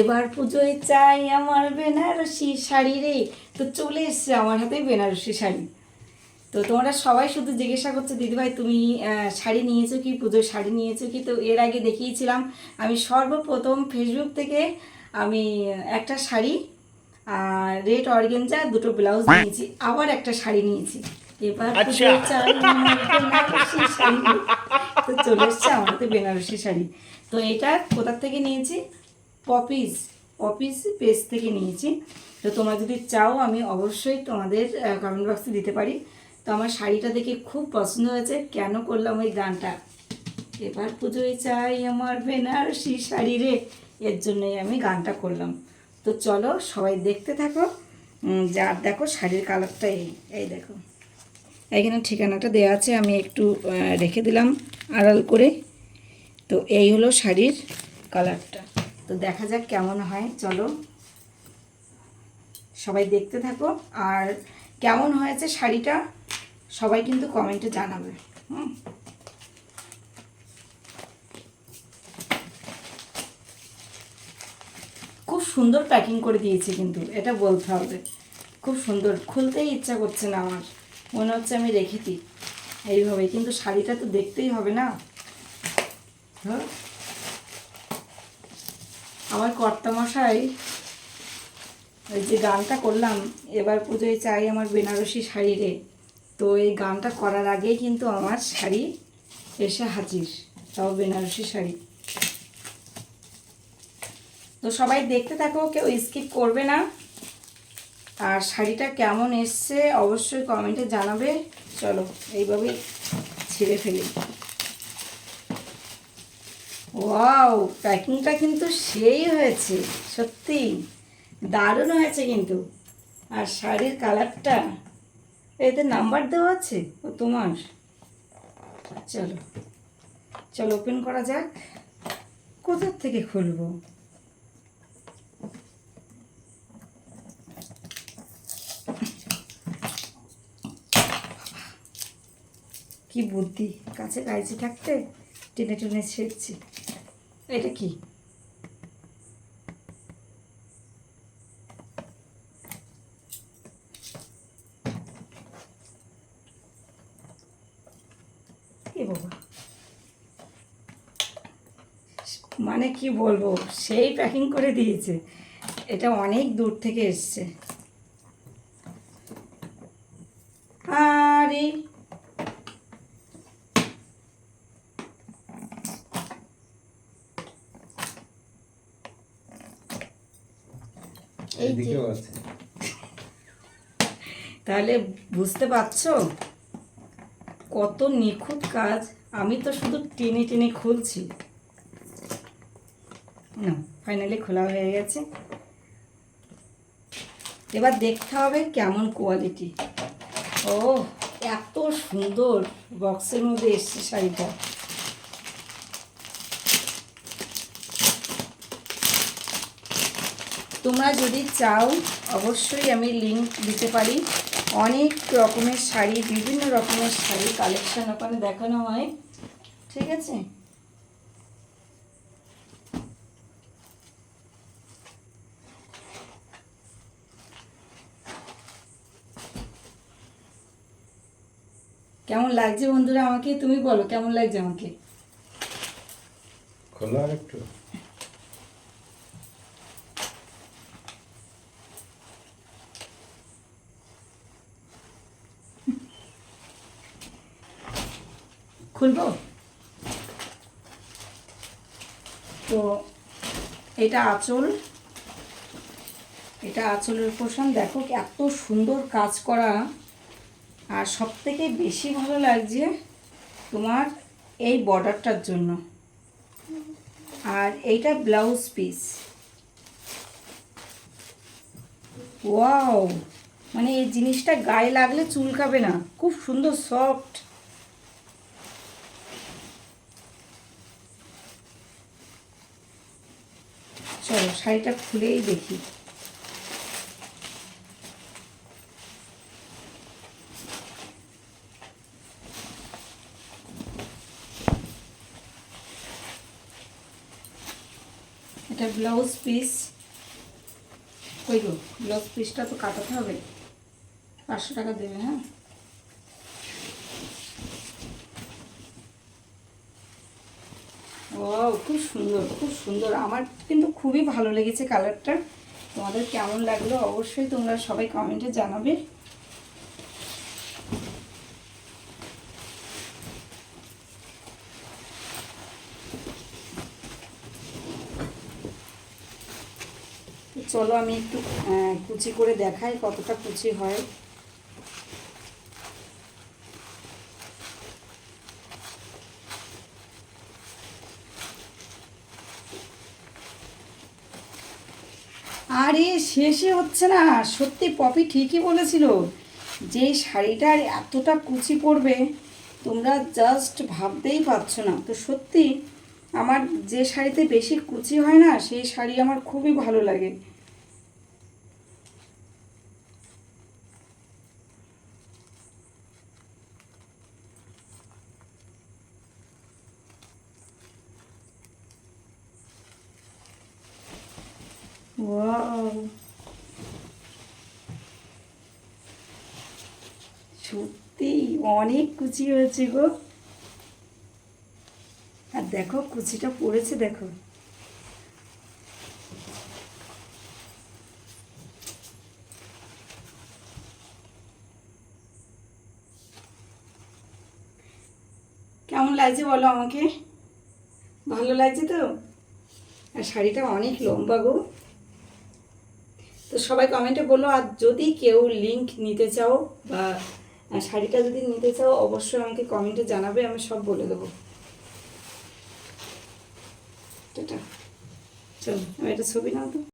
এবার পুজোয় চাই আমার বেনারসি শাড়ি রে। তো চলে এসছে আমার হাতে বেনারসি শাড়ি। তো তোমরা সবাই শুধু জিজ্ঞাসা করছ দিদিভাই তুমি শাড়ি নিয়েছো কি? পুজোর শাড়ি নিয়েছো কি? তো এর আগে দেখিয়েছিলাম আমি সর্বপ্রথম ফেসবুক থেকে আমি একটা শাড়ি আর রেড অর্গেঞ্জা দুটো ব্লাউজ নিয়েছি আবার একটা শাড়ি নিয়েছি। এবার পুজোয় চাই বেনারসি শাড়ি। তো চলে এসছে আমার হাতে বেনারসি শাড়ি। তো এটা কোথার থেকে নিয়েছি? পপিস পপিস পেজ থেকে নিয়েছি। তো তোমরা যদি চাও, আমি অবশ্যই তোমাদের কমেন্ট বক্সে দিতে পারি। তো আমার শাড়িটা দেখে খুব পছন্দ হয়েছে। কেন করলাম ওই গানটা? এবার পুজোয় চাই আমার বেনারসি শাড়ি রে। এর জন্যই আমি গানটা করলাম। তো চলো সবাই দেখতে থাকো। যার দেখো শাড়ির কালারটা এই এই দেখো। এখানে ঠিকানাটা দেওয়া আছে, আমি একটু রেখে দিলাম আড়াল করে। তো এই হলো শাড়ির কালারটা। তো দেখা যাক কেমন হয়। চলো সবাই দেখতে থাকো। আর কেমন হয়েছে শাড়িটা সবাই কিন্তু কমেন্টে জানাবে। হুম। খুব সুন্দর প্যাকিং করে দিয়েছে কিন্তু, এটা বলতে হবে। খুব সুন্দর, খুলতেই ইচ্ছা করছে না আমার। মনে হচ্ছে আমি রেখে দিই। এইভাবে কিন্তু শাড়িটা তো দেখতেই হবে না। হ্যাঁ আমার কর্তামশাই ওই যে গানটা করলাম, এবার পুজোয় চাই আমার বেনারসি শাড়ি রে। তো এই গানটা করার আগেই কিন্তু আমার শাড়ি এসে হাজির, তাও বেনারসি শাড়ি। তো সবাই দেখতে থাকো, কেউ স্কিপ করবে না। আর শাড়িটা কেমন এসছে অবশ্যই কমেন্টে জানাবে। চলো এইভাবে ছিঁড়ে ফেলি। ওয়াও প্যাকিংটা কিন্তু সেই হয়েছে, সত্যি। দারুণ হয়েছে কিন্তু। আর শাড়ির কালারটা এতে নাম্বার দেওয়া আছে? ও, তোমার? চলো চলো ওপেন করা যাক। কোথার থেকে খুলবো? কি বুদ্ধি, কাছে গাইছি থাকতে? টেনে টেনে ছেড়ছি। এটা কি? মানে কি বলব, সেই প্যাকিং করে দিয়েছে। এটা অনেক দূর থেকে এসছে। আরে! এদিকেও আছে তাহলে বুঝতে পারছ? কত নিখুঁত কাজ। আমি তো শুধু টেনে টেনে খুলছি। না ফাইনালি খোলা হয়ে গেছে। এবার দেখতে হবে কেমন কোয়ালিটি ও এত সুন্দর বক্সের মধ্যে এসছে শাড়িটা। তোমরা যদি চাও, অবশ্যই আমি লিঙ্ক দিতে পারি। অনেক রকমের শাড়ি, বিভিন্ন রকমের শাড়ি কালেকশন ওখানে দেখানো হয়। ঠিক আছে? কেমন লাগছে বন্ধুরা আমাকে? তুমি বলো, কেমন লাগছে আমাকে? খোলা একটু? খুলবো? তো এটা আঁচল। এটা আঁচলের পোষণ। দেখো এত সুন্দর কাজ করা। আর সব থেকে বেশি ভালো লাগছে তোমার এই বর্ডারটার জন্য। আর এইটা ব্লাউজ পিস। ওয়াও! মানে এই জিনিসটা গায়ে লাগলে চুলকাবে না। খুব সুন্দর, সফট। চলো, শাড়িটা খুলেই দেখি। এটা ব্লাউজ পিস। ওই গো ব্লাউজ পিসটা তো কাটাতে হবে। পাঁচশো টাকা দেবে হ্যাঁ? খুব সুন্দর খুব সুন্দর। আমার কিন্তু খুবই ভালো লেগেছে কালারটা। তোমাদের কেমন লাগল অবশ্যই তোমরা সবাই কমেন্টে জানাবে। চলো আমি একটু কুচি করে দেখাই কতটা কুচি হয়। আরে, শেষে হচ্ছে না। সত্যি পপি ঠিকই বলেছিল যে শাড়িটার এতটা কুচি পড়বে তোমরা জাস্ট ভাবতেই পারছ না। তো সত্যি আমার যে শাড়িতে বেশি কুচি হয় না, সেই শাড়ি আমার খুবই ভালো লাগে। ওয়াও সত্যি অনেক কুচি হয়েছে গো। আর দেখো, কুচিটা পড়েছে, দেখো। কেমন লাগছে বলো আমাকে? ভালো লাগছে তো? আর শাড়িটা অনেক লম্বা গো। সবাই কমেন্টে বলো আর যদি কেউ লিঙ্ক নিতে চাও বা শাড়িটা যদি নিতে চাও, অবশ্যই আমাকে কমেন্টে জানাবে, আমি সব বলে দেবো। চলো, আমি একটা ছবি নাও তো।